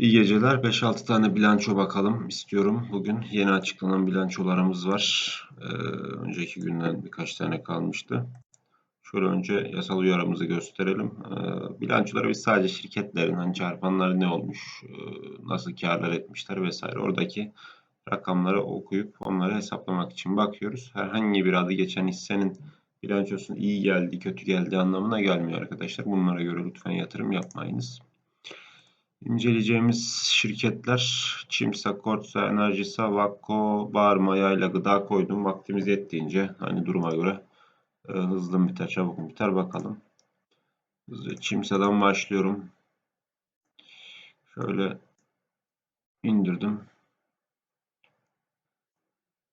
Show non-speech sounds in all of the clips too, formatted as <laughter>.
İyi geceler. 5-6 tane bilanço bakalım istiyorum. Bugün yeni açıklanan bilançolarımız var. Ee, önceki günden birkaç tane kalmıştı. Şöyle önce yasal uyarımızı gösterelim. Ee, bilançoları biz sadece şirketlerin hani çarpanları ne olmuş, e, nasıl karlar etmişler vesaire oradaki rakamları okuyup onları hesaplamak için bakıyoruz. Herhangi bir adı geçen hissenin bilançosunun iyi geldi, kötü geldi anlamına gelmiyor arkadaşlar. Bunlara göre lütfen yatırım yapmayınız. İnceleyeceğimiz şirketler Çimsa, Kortsa, Enerjisa, Vakko, Bağırma, Yayla, Gıda koydum. Vaktimiz yettiğince hani duruma göre e, hızlı mı biter, çabuk mu biter bakalım. Hızlı Çimsa'dan başlıyorum. Şöyle indirdim.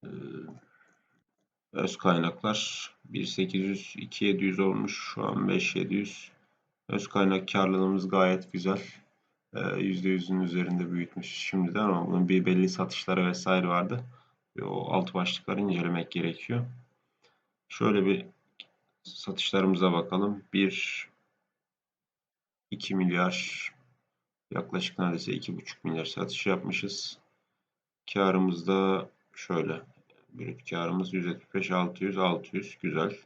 Ee, öz kaynaklar 1800, 2700 olmuş. Şu an 5700. Öz kaynak karlılığımız gayet güzel. %100'ün üzerinde büyütmüş şimdiden ama bunun bir belli satışları vesaire vardı. Ve o alt başlıkları incelemek gerekiyor. Şöyle bir satışlarımıza bakalım. 1 2 milyar yaklaşık neredeyse 2,5 milyar satış yapmışız. Karımız da şöyle. Brüt karımız 175 600 600 güzel.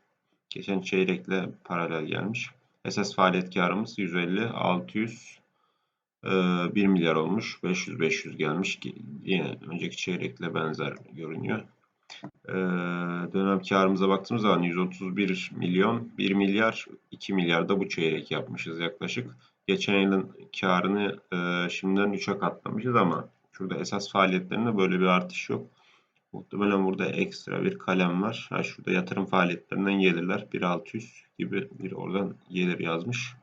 Geçen çeyrekle paralel gelmiş. Esas faaliyet karımız 150 600 1 milyar olmuş. 500-500 gelmiş. Yine önceki çeyrekle benzer görünüyor. Dönem karımıza baktığımız zaman 131 milyon, 1 milyar, 2 milyar da bu çeyrek yapmışız yaklaşık. Geçen yılın karını şimdiden 3'e katlamışız ama şurada esas faaliyetlerinde böyle bir artış yok. Muhtemelen burada ekstra bir kalem var. Ha, şurada yatırım faaliyetlerinden gelirler. 1600 gibi bir oradan gelir yazmış.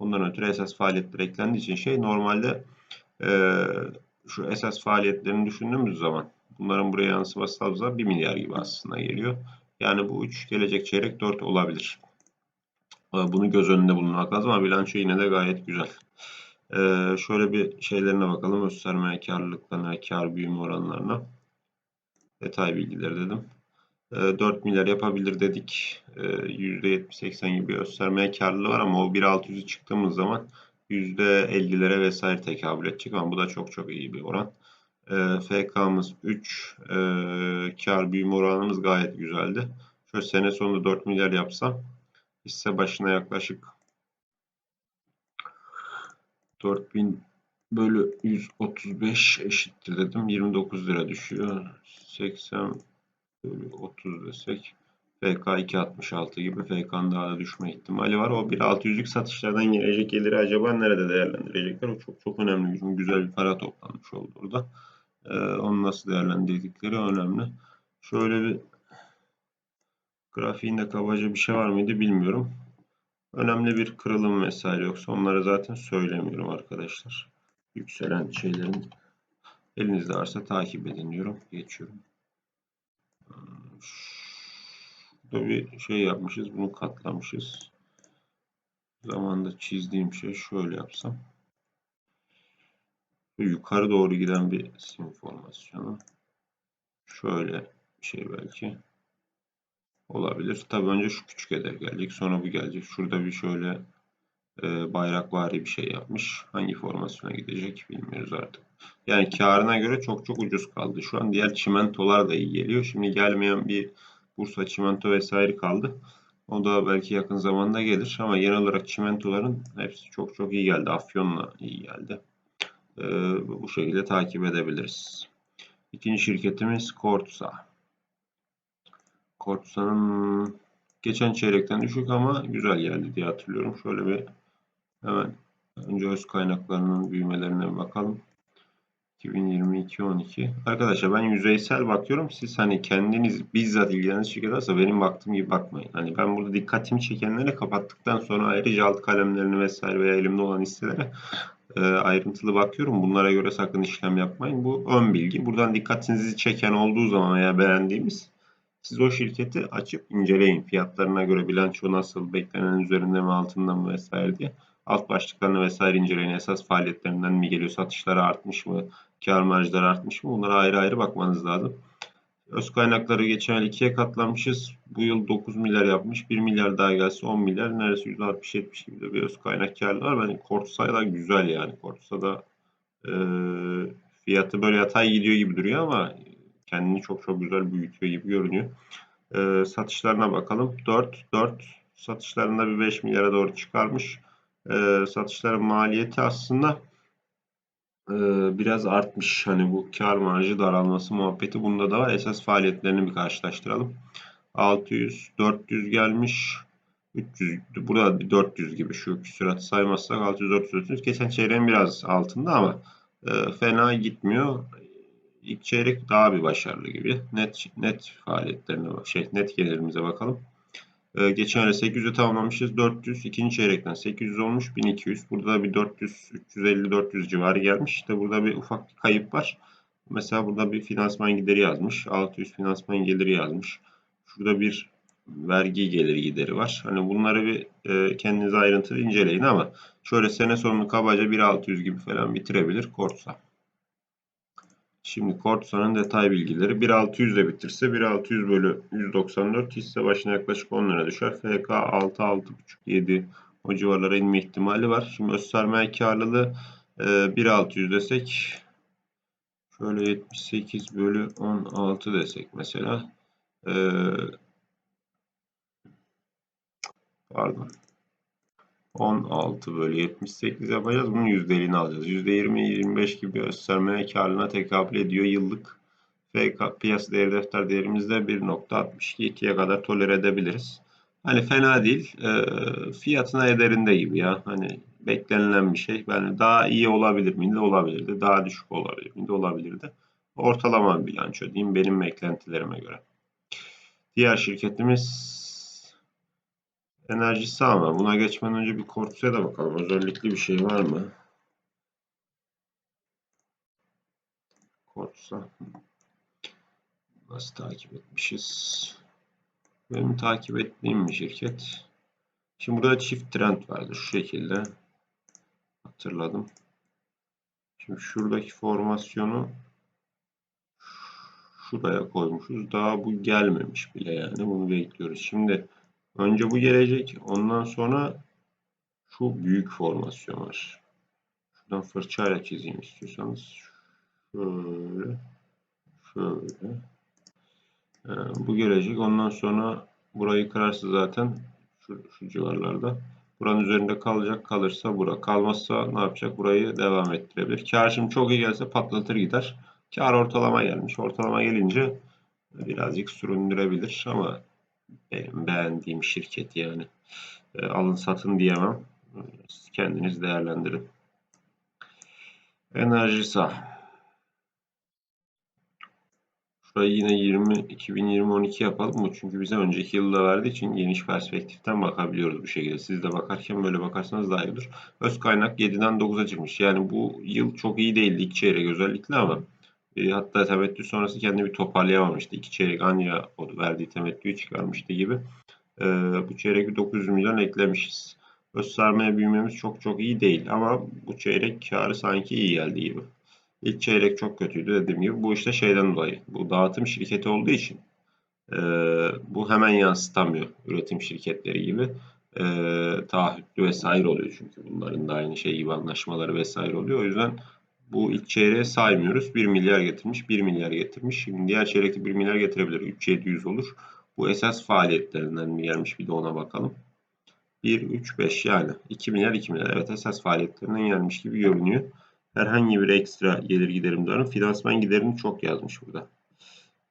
Bundan ötürü esas faaliyetler eklendiği için şey normalde e, şu esas faaliyetlerini düşündüğümüz zaman bunların buraya yansıması da 1 milyar gibi aslında geliyor. Yani bu 3 gelecek çeyrek 4 olabilir. Bunu göz önünde bulunmak lazım ama bilanço yine de gayet güzel. Ee, şöyle bir şeylerine bakalım. Öz sermaye karlılıklarına, kar büyüme oranlarına. Detay bilgileri dedim. 4 milyar yapabilir dedik. %70-80 gibi göstermeye karlılığı var ama o 1.600'ü çıktığımız zaman %50'lere vesaire tekabül edecek ama bu da çok çok iyi bir oran. FK'mız 3. Kar büyüme oranımız gayet güzeldi. Şöyle sene sonunda 4 milyar yapsam hisse başına yaklaşık 4000 bölü 135 eşittir dedim. 29 lira düşüyor. 80 bölü 30 desek FK 2.66 gibi FK'nın daha da düşme ihtimali var. O 1.600'lük satışlardan gelecek geliri acaba nerede değerlendirecekler? O çok çok önemli. Çünkü güzel bir para toplanmış oldu orada. Ee, onu nasıl değerlendirdikleri önemli. Şöyle bir grafiğinde kabaca bir şey var mıydı bilmiyorum. Önemli bir kırılım vesaire yoksa onları zaten söylemiyorum arkadaşlar. Yükselen şeylerin elinizde varsa takip edin diyorum. Geçiyorum. Burada bir şey yapmışız. Bunu katlamışız. Zamanda çizdiğim şey şöyle yapsam. Yukarı doğru giden bir sim formasyonu. Şöyle bir şey belki olabilir. Tabii önce şu küçük hedef gelecek. Sonra bu gelecek. Şurada bir şöyle e, bayrakvari bir şey yapmış. Hangi formasyona gidecek bilmiyoruz artık. Yani karına göre çok çok ucuz kaldı. Şu an diğer çimentolar da iyi geliyor. Şimdi gelmeyen bir Bursa çimento vesaire kaldı. O da belki yakın zamanda gelir ama genel olarak çimentoların hepsi çok çok iyi geldi. Afyon'la iyi geldi. Ee, bu şekilde takip edebiliriz. İkinci şirketimiz Kortsa. Kortsa'nın geçen çeyrekten düşük ama güzel geldi diye hatırlıyorum. Şöyle bir hemen önce öz kaynaklarının büyümelerine bakalım. 2022-12. Arkadaşlar ben yüzeysel bakıyorum. Siz hani kendiniz bizzat ilgilendiğiniz şirket varsa benim baktığım gibi bakmayın. Hani ben burada dikkatimi çekenleri kapattıktan sonra ayrıca alt kalemlerini vesaire veya elimde olan hisselere e, ayrıntılı bakıyorum. Bunlara göre sakın işlem yapmayın. Bu ön bilgi. Buradan dikkatinizi çeken olduğu zaman veya beğendiğimiz siz o şirketi açıp inceleyin. Fiyatlarına göre bilanço nasıl, beklenen üzerinde mi altında mı vesaire diye alt başlıklarını vesaire inceleyin. Esas faaliyetlerinden mi geliyor, satışları artmış mı, kar marjları artmış mı? Bunlara ayrı ayrı bakmanız lazım. Öz kaynakları geçen yıl ikiye katlamışız. Bu yıl 9 milyar yapmış. 1 milyar daha gelse 10 milyar. Neredeyse %60-70 gibi de bir öz kaynak karlı var. Ben Kortusa'da güzel yani. Kortusa'da Ee, fiyatı böyle yatay gidiyor gibi duruyor ama kendini çok çok güzel büyütüyor gibi görünüyor. Ee, satışlarına bakalım. 4, 4 satışlarında bir 5 milyara doğru çıkarmış. Ee, satışların maliyeti aslında e, biraz artmış. Hani bu kar marjı daralması muhabbeti bunda da var. Esas faaliyetlerini bir karşılaştıralım. 600, 400 gelmiş. 300, burada bir 400 gibi şu küsuratı saymazsak 600, 400, 400. Geçen çeyreğin biraz altında ama e, fena gitmiyor. İlk çeyrek daha bir başarılı gibi. Net net faaliyetlerine şey net gelirimize bakalım. Ee, geçen ay 800'e tamamlamışız. 400. ikinci çeyrekten 800 olmuş. 1200. Burada da bir 400, 350, 400 civarı gelmiş. İşte burada bir ufak bir kayıp var. Mesela burada bir finansman gideri yazmış. 600 finansman geliri yazmış. Şurada bir vergi geliri gideri var. Hani bunları bir e, kendinize ayrıntılı inceleyin ama şöyle sene sonunu kabaca 1.600 gibi falan bitirebilir Korsa. Şimdi Kortsa'nın detay bilgileri 1.600 ile bitirse 1.600 bölü 194 hisse başına yaklaşık 10 lira düşer. FK 6, 6.5, 7 o civarlara inme ihtimali var. Şimdi öz sermaye karlılığı e, 1.600 desek şöyle 78 bölü 16 desek mesela e, pardon 16 bölü 78 yapacağız. Bunun %50'ni alacağız. %20-25 gibi öz sermaye karlılığına tekabül ediyor yıllık. FK piyasa değeri defter değerimizde 1.62'ye kadar tolere edebiliriz. Hani fena değil. E, fiyatına ederinde gibi ya. Hani beklenilen bir şey. Yani daha iyi olabilir miydi? Olabilirdi. Daha düşük olabilir miydi? Olabilirdi. Ortalama bir bilanço diyeyim benim beklentilerime göre. Diğer şirketimiz enerjisi ama buna geçmeden önce bir Kortsu'ya da bakalım. Özellikle bir şey var mı? Kortsa. Nasıl takip etmişiz? Benim takip ettiğim bir şirket. Şimdi burada çift trend vardı şu şekilde. Hatırladım. Şimdi şuradaki formasyonu şuraya koymuşuz. Daha bu gelmemiş bile yani. Bunu bekliyoruz. Şimdi Önce bu gelecek. Ondan sonra şu büyük formasyon var. Şuradan fırçayla çizeyim istiyorsanız. Şöyle. Şöyle. Ee, bu gelecek. Ondan sonra burayı kırarsa zaten şu, şu civarlarda. Buranın üzerinde kalacak. Kalırsa bura. Kalmazsa ne yapacak? Burayı devam ettirebilir. Kar şimdi çok iyi gelse patlatır gider. Kar ortalama gelmiş. Ortalama gelince birazcık süründürebilir ama benim beğendiğim şirket yani. E, alın satın diyemem. Siz kendiniz değerlendirin. Enerjisa. Şurayı yine 20 2020-12 yapalım mı? Çünkü bize önceki yılda verdiği için geniş perspektiften bakabiliyoruz bu şekilde. Siz de bakarken böyle bakarsanız daha iyi olur. Öz kaynak 7'den 9'a çıkmış. Yani bu yıl çok iyi değildi ilk çeyrek özellikle ama e, hatta temettü sonrası kendini bir toparlayamamıştı. İki çeyrek Anya verdiği temettüyü çıkarmıştı gibi. E, bu çeyrek bir 900 milyon eklemişiz. Öz sermaye büyümemiz çok çok iyi değil ama bu çeyrek karı sanki iyi geldi gibi. İlk çeyrek çok kötüydü dediğim gibi. Bu işte şeyden dolayı. Bu dağıtım şirketi olduğu için e, bu hemen yansıtamıyor üretim şirketleri gibi. E, taahhütlü vesaire oluyor çünkü bunların da aynı şey gibi anlaşmaları vesaire oluyor. O yüzden bu ilk çeyreğe saymıyoruz. 1 milyar getirmiş, 1 milyar getirmiş. Şimdi diğer çeyrekte 1 milyar getirebilir. 3700 olur. Bu esas faaliyetlerinden mi gelmiş bir de ona bakalım. 1, 3, 5 yani 2 milyar 2 milyar. Evet esas faaliyetlerinden gelmiş gibi görünüyor. Herhangi bir ekstra gelir giderim de Finansman giderini çok yazmış burada.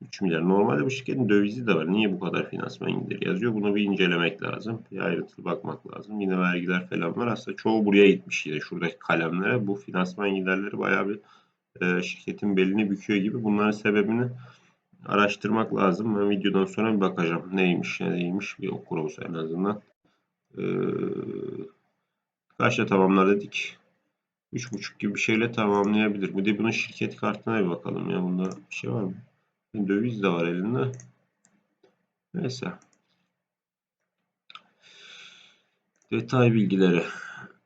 3 milyar. Normalde bu şirketin dövizi de var. Niye bu kadar finansman gideri yazıyor? Bunu bir incelemek lazım. Bir ayrıntılı bakmak lazım. Yine vergiler falan var. Aslında çoğu buraya gitmiş yine şuradaki kalemlere. Bu finansman giderleri bayağı bir e, şirketin belini büküyor gibi. Bunların sebebini araştırmak lazım. Ben videodan sonra bir bakacağım. Neymiş ne değilmiş bir okur olsa en azından. Ee, kaçta tamamlar dedik. 3.5 gibi bir şeyle tamamlayabilir. Bir de bunun şirket kartına bir bakalım ya. Bunda bir şey var mı? Döviz de var elinde. Neyse. Detay bilgileri.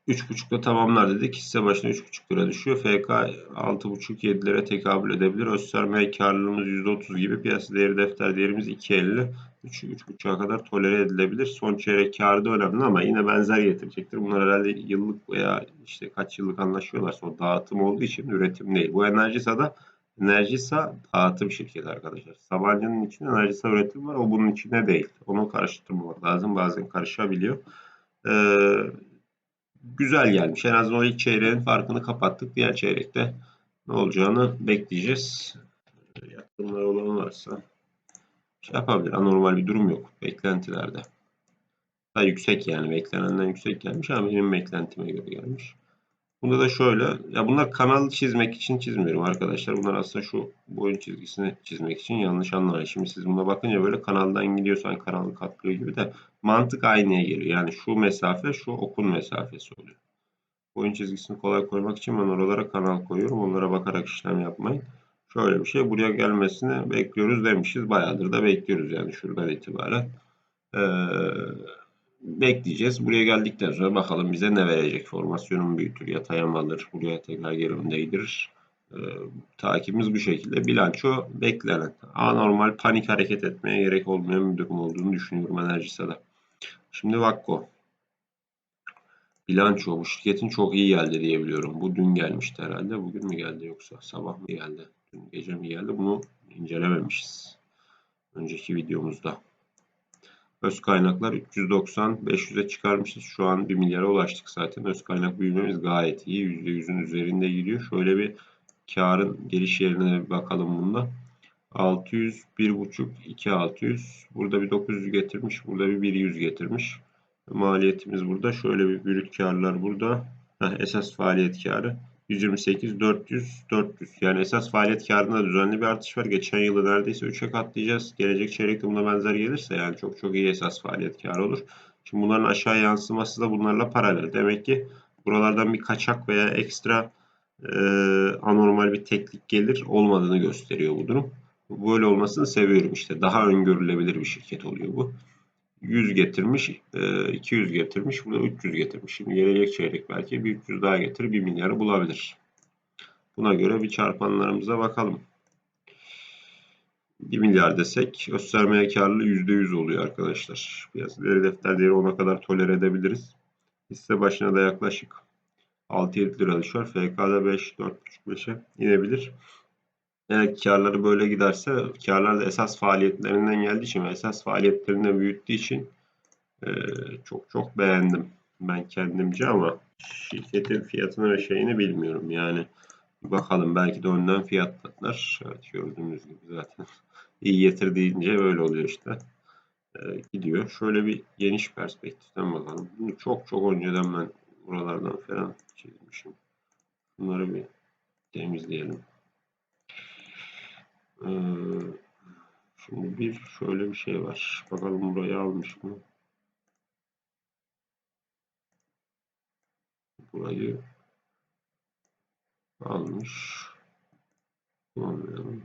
3.5'da tamamlar dedik. Hisse başına 3.5 lira düşüyor. FK 6.5-7 lira tekabül edebilir. Öz sermaye karlılığımız %30 gibi. Piyasa değeri defter değerimiz 2.50. 3-3.5'a kadar tolere edilebilir. Son çeyrek kârı da önemli ama yine benzer getirecektir. Bunlar herhalde yıllık veya işte kaç yıllık anlaşıyorlarsa o dağıtım olduğu için üretim değil. Bu Enerjisa'da Enerjisa dağıtım şirketi arkadaşlar. Sabancı'nın içinde Enerjisa üretim var. O bunun içinde değil. Onu karıştırmamak lazım. Bazen karışabiliyor. Ee, güzel gelmiş. En azından o ilk çeyreğin farkını kapattık. Diğer çeyrekte ne olacağını bekleyeceğiz. Yatırımlar olan varsa şey yapabilir. Anormal bir durum yok beklentilerde. Daha yüksek yani beklenenden yüksek gelmiş ama benim beklentime göre gelmiş. Bunda da şöyle. Ya bunlar kanalı çizmek için çizmiyorum arkadaşlar. Bunlar aslında şu boyun çizgisini çizmek için yanlış anlamayın. Şimdi siz buna bakınca böyle kanaldan gidiyorsan kanalı katlıyor gibi de mantık aynıya geliyor. Yani şu mesafe şu okun mesafesi oluyor. Boyun çizgisini kolay koymak için ben oralara kanal koyuyorum. Onlara bakarak işlem yapmayın. Şöyle bir şey buraya gelmesini bekliyoruz demişiz. Bayağıdır da bekliyoruz yani şuradan itibaren. Ee, bekleyeceğiz. Buraya geldikten sonra bakalım bize ne verecek. Formasyonun büyütür, yataya mı alır, buraya tekrar geri öndeydirir. Ee, takibimiz bu şekilde. Bilanço beklenen. Anormal panik hareket etmeye gerek olmayan bir durum olduğunu düşünüyorum enerjisada. Şimdi Vakko. Bilanço bu şirketin çok iyi geldi diyebiliyorum. Bu dün gelmişti herhalde. Bugün mü geldi yoksa sabah mı geldi? Dün gece mi geldi? Bunu incelememişiz. Önceki videomuzda. Öz kaynaklar 390, 500'e çıkarmışız. Şu an 1 milyara ulaştık zaten. Öz kaynak büyümemiz gayet iyi. %100'ün üzerinde gidiyor. Şöyle bir karın geliş yerine bakalım bunda. 600, 1.5, 2 600. Burada bir 900 getirmiş. Burada bir 100 getirmiş. Maliyetimiz burada. Şöyle bir brüt karlar burada. Heh, esas faaliyet karı. 128, 400, 400. Yani esas faaliyet karında düzenli bir artış var. Geçen yılı neredeyse 3'e katlayacağız. Gelecek çeyrekte buna benzer gelirse yani çok çok iyi esas faaliyet karı olur. Şimdi bunların aşağı yansıması da bunlarla paralel. Demek ki buralardan bir kaçak veya ekstra e, anormal bir teknik gelir olmadığını gösteriyor bu durum. Böyle olmasını seviyorum işte. Daha öngörülebilir bir şirket oluyor bu. 100 getirmiş, 200 e, getirmiş, burada 300 getirmiş. Şimdi gelecek çeyrek belki bir 300 daha getirir 1 milyarı bulabilir. Buna göre bir çarpanlarımıza bakalım. 1 milyar desek öz sermaye karlılığı %100 oluyor arkadaşlar. Piyasa değeri defter değeri ona kadar tolere edebiliriz. Hisse başına da yaklaşık 6-7 lira düşer. FK'da 5, 4,5-5'e inebilir. Eğer karları böyle giderse karlar da esas faaliyetlerinden geldiği için ve esas faaliyetlerini büyüttüğü için e, çok çok beğendim. Ben kendimce ama şirketin fiyatını ve şeyini bilmiyorum. Yani bakalım belki de önden fiyatlatlar. Evet gördüğünüz gibi zaten <laughs> iyi getir deyince böyle oluyor işte. E, gidiyor. Şöyle bir geniş perspektiften bakalım. Bunu çok çok önceden ben buralardan falan çizmişim. Bunları bir temizleyelim. Ee, şimdi bir şöyle bir şey var. Bakalım burayı almış mı? Burayı almış. Kullanmayalım.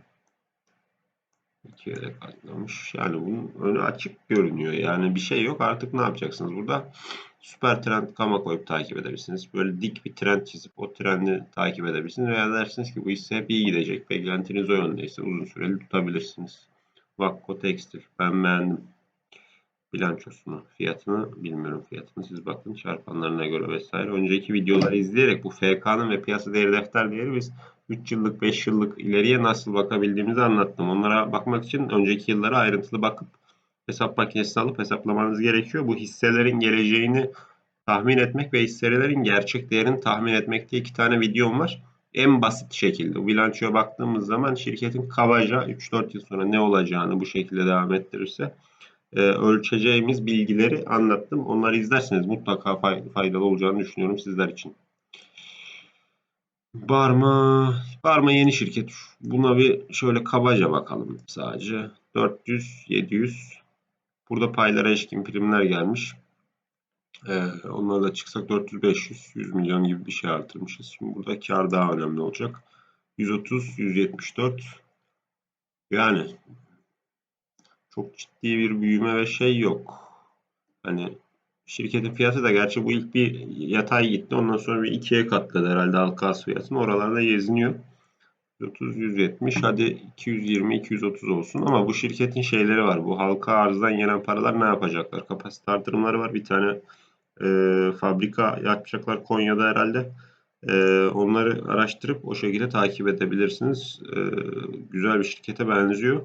İkiye de katlamış. Yani bunun önü açık görünüyor. Yani bir şey yok. Artık ne yapacaksınız burada? Süper trend kama koyup takip edebilirsiniz. Böyle dik bir trend çizip o trendi takip edebilirsiniz. Veya dersiniz ki bu hisse hep iyi gidecek. Beklentiniz o yöndeyse uzun süreli tutabilirsiniz. Vakko Tekstil. Ben beğendim. Bilançosunu, fiyatını bilmiyorum fiyatını. Siz bakın çarpanlarına göre vesaire. Önceki videoları izleyerek bu FK'nın ve piyasa değeri defter değeri biz 3 yıllık 5 yıllık ileriye nasıl bakabildiğimizi anlattım. Onlara bakmak için önceki yıllara ayrıntılı bakıp hesap makinesini alıp hesaplamanız gerekiyor. Bu hisselerin geleceğini tahmin etmek ve hisselerin gerçek değerini tahmin etmek diye iki tane videom var. En basit şekilde bilançoya baktığımız zaman şirketin kabaca 3-4 yıl sonra ne olacağını bu şekilde devam ettirirse e, ölçeceğimiz bilgileri anlattım. Onları izlerseniz mutlaka faydalı olacağını düşünüyorum sizler için. Barma, Barma yeni şirket. Buna bir şöyle kabaca bakalım sadece. 400, 700, Burada paylara eşkin primler gelmiş. Ee, onlara da çıksak 400-500, 100 milyon gibi bir şey artırmışız. Şimdi burada kar daha önemli olacak. 130, 174. Yani çok ciddi bir büyüme ve şey yok. Hani şirketin fiyatı da gerçi bu ilk bir yatay gitti. Ondan sonra bir ikiye katladı herhalde halka fiyatını. Oralarda geziniyor. 130, 170, hadi 220, 230 olsun. Ama bu şirketin şeyleri var. Bu halka arzdan gelen paralar ne yapacaklar? Kapasite artırımları var. Bir tane e, fabrika yapacaklar Konya'da herhalde. E, onları araştırıp o şekilde takip edebilirsiniz. E, güzel bir şirkete benziyor.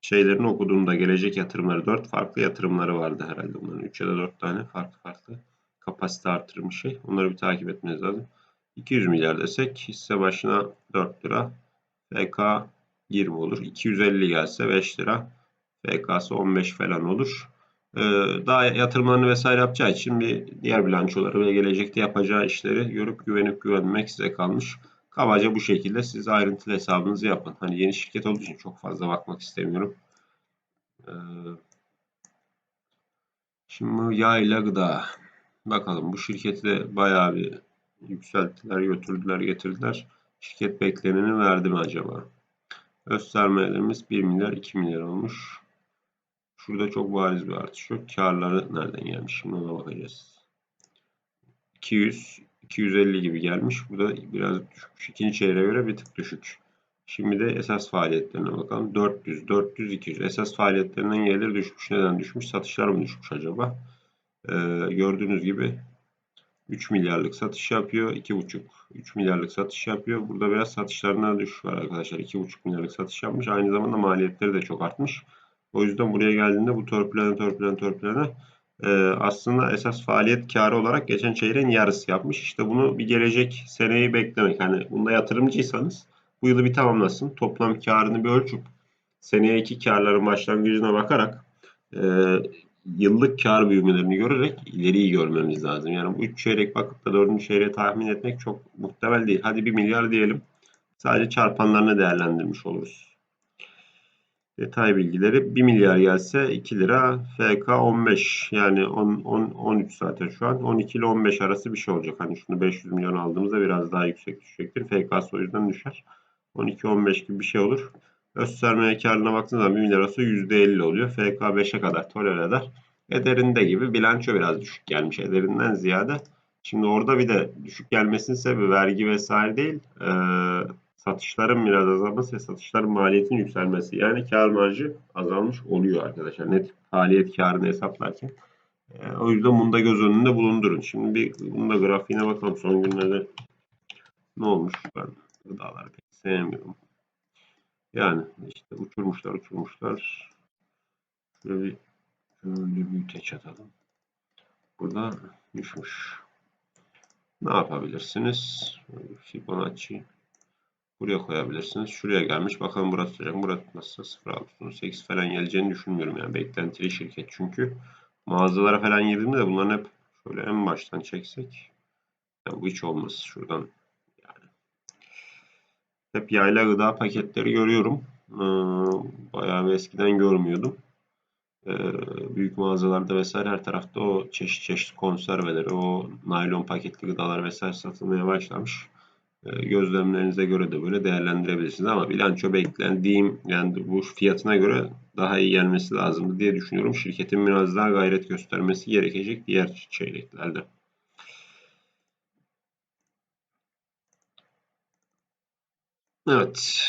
Şeylerini okuduğumda gelecek yatırımları 4 farklı yatırımları vardı herhalde. Bunların 3 ya da 4 tane farklı farklı kapasite artırımı şey. Onları bir takip etmeniz lazım. 200 milyar desek hisse başına 4 lira. FK 20 olur. 250 gelse 5 lira. FK'sı 15 falan olur. Ee, daha yatırımlarını vesaire yapacağı için bir diğer bilançoları ve gelecekte yapacağı işleri görüp güvenip güvenmek size kalmış. Kabaca bu şekilde siz ayrıntılı hesabınızı yapın. Hani yeni şirket olduğu için çok fazla bakmak istemiyorum. Ee, şimdi yayla gıda. Bakalım bu şirketi de bayağı bir yükselttiler, götürdüler, getirdiler. Şirket bekleneni verdi mi acaba? Öz sermayelerimiz 1 milyar 2 milyar olmuş. Şurada çok bariz bir artış yok. Karları nereden gelmiş? Şimdi ona bakacağız. 200, 250 gibi gelmiş. Burada biraz düşmüş. İkinci çeyreğe göre bir tık düşük. Şimdi de esas faaliyetlerine bakalım. 400, 400, 200. Esas faaliyetlerinden gelir düşmüş. Neden düşmüş? Satışlar mı düşmüş acaba? Ee, gördüğünüz gibi 3 milyarlık satış yapıyor. 2,5 3 milyarlık satış yapıyor. Burada biraz satışlarına düşüş var arkadaşlar. 2,5 milyarlık satış yapmış. Aynı zamanda maliyetleri de çok artmış. O yüzden buraya geldiğinde bu torpilene torpilene torpilene e, aslında esas faaliyet karı olarak geçen çeyreğin yarısı yapmış. İşte bunu bir gelecek seneyi beklemek. Hani bunda yatırımcıysanız bu yılı bir tamamlasın. Toplam karını bir ölçüp seneye iki karların başlangıcına bakarak e, yıllık kar büyümelerini görerek ileriyi görmemiz lazım. Yani bu 3 çeyrek bakıp da 4. çeyreği tahmin etmek çok muhtemel değil. Hadi 1 milyar diyelim. Sadece çarpanlarını değerlendirmiş oluruz. Detay bilgileri 1 milyar gelse 2 lira FK 15 yani 10, 10, 13 zaten şu an 12 ile 15 arası bir şey olacak. Hani şunu 500 milyon aldığımızda biraz daha yüksek düşecektir. FK'sı o yüzden düşer. 12-15 gibi bir şey olur. Öz sermaye karlılığına baktığınız zaman 1 milyar olsa %50 oluyor. FK 5'e kadar tolere eder. Ederinde gibi bilanço biraz düşük gelmiş ederinden ziyade. Şimdi orada bir de düşük gelmesinin sebebi vergi vesaire değil. E, satışların biraz azalması ve satışların maliyetin yükselmesi. Yani kar marjı azalmış oluyor arkadaşlar. Net faaliyet karını hesaplarken. E, o yüzden bunu da göz önünde bulundurun. Şimdi bir bunun da grafiğine bakalım. Son günlerde ne olmuş? Ben gıdaları pek sevmiyorum. Yani işte uçurmuşlar uçurmuşlar. Şöyle bir şöyle büyüteç atalım. Burada düşmüş. Ne yapabilirsiniz? Fibonacci buraya koyabilirsiniz. Şuraya gelmiş. Bakalım burası tutacak. Burası nasıl 0.6 8 falan geleceğini düşünmüyorum. Yani beklentili şirket çünkü mağazalara falan girdiğimde de bunların hep şöyle en baştan çeksek yani bu hiç olmaz. Şuradan hep yayla gıda paketleri görüyorum. Ee, bayağı eskiden görmüyordum. Ee, büyük mağazalarda vesaire her tarafta o çeşit çeşit konserveleri, o naylon paketli gıdalar vesaire satılmaya başlamış. Ee, gözlemlerinize göre de böyle değerlendirebilirsiniz ama bilanço beklendiğim yani bu fiyatına göre daha iyi gelmesi lazımdı diye düşünüyorum. Şirketin biraz daha gayret göstermesi gerekecek diğer çeyreklerde. Evet.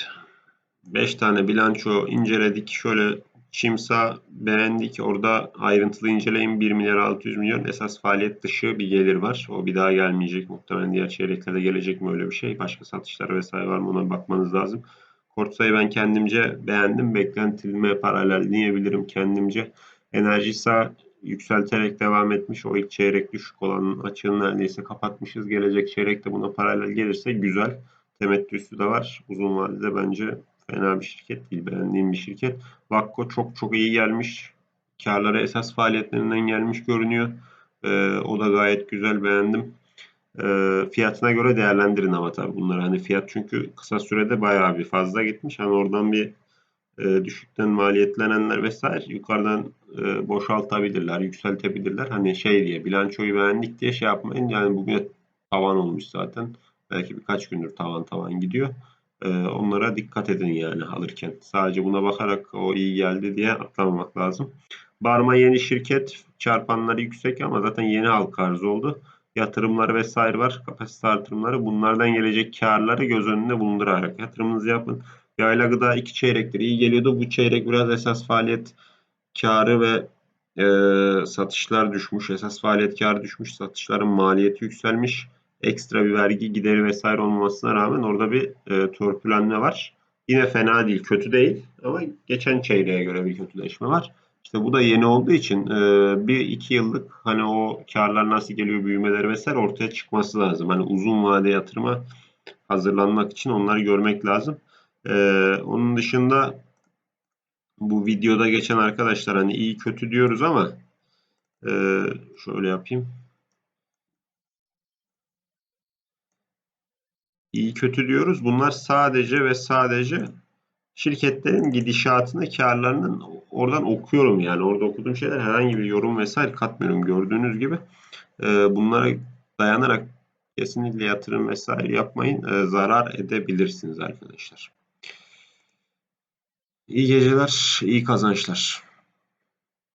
5 tane bilanço inceledik. Şöyle Çimsa beğendik. Orada ayrıntılı inceleyin. 1 milyar 600 milyon esas faaliyet dışı bir gelir var. O bir daha gelmeyecek. Muhtemelen diğer çeyreklerde gelecek mi öyle bir şey. Başka satışlar vesaire var mı ona bakmanız lazım. Korsa'yı ben kendimce beğendim. Beklentilme paralel diyebilirim kendimce. Enerji ise yükselterek devam etmiş. O ilk çeyrek düşük olan açığını neredeyse kapatmışız. Gelecek çeyrekte buna paralel gelirse güzel temettüsü de var. Uzun vadede bence fena bir şirket değil. Beğendiğim bir şirket. Vakko çok çok iyi gelmiş. Karları esas faaliyetlerinden gelmiş görünüyor. Ee, o da gayet güzel beğendim. Ee, fiyatına göre değerlendirin ama tabii bunları. Hani fiyat çünkü kısa sürede bayağı bir fazla gitmiş. Hani oradan bir e, düşükten maliyetlenenler vesaire yukarıdan e, boşaltabilirler, yükseltebilirler. Hani şey diye bilançoyu beğendik diye şey yapmayın. Yani bugün tavan olmuş zaten. Belki birkaç gündür tavan tavan gidiyor. Ee, onlara dikkat edin yani alırken. Sadece buna bakarak o iyi geldi diye atlamamak lazım. Barma yeni şirket. Çarpanları yüksek ama zaten yeni halka arz oldu. yatırımları vesaire var. Kapasite artırımları. Bunlardan gelecek karları göz önünde bulundurarak yatırımınızı yapın. Yayla gıda iki çeyrektir. iyi geliyordu. Bu çeyrek biraz esas faaliyet karı ve e, satışlar düşmüş. Esas faaliyet karı düşmüş. Satışların maliyeti yükselmiş. Ekstra bir vergi gideri vesaire olmamasına rağmen orada bir e, törpülenme var. Yine fena değil, kötü değil ama geçen çeyreğe göre bir kötüleşme var. İşte bu da yeni olduğu için e, bir iki yıllık hani o karlar nasıl geliyor büyümeleri vesaire ortaya çıkması lazım. Hani uzun vade yatırıma hazırlanmak için onları görmek lazım. E, onun dışında bu videoda geçen arkadaşlar hani iyi kötü diyoruz ama e, şöyle yapayım. İyi kötü diyoruz. Bunlar sadece ve sadece şirketlerin gidişatını, karlarının oradan okuyorum yani. Orada okuduğum şeyler herhangi bir yorum vesaire katmıyorum gördüğünüz gibi. E, bunlara dayanarak kesinlikle yatırım vesaire yapmayın. E, zarar edebilirsiniz arkadaşlar. İyi geceler, iyi kazançlar.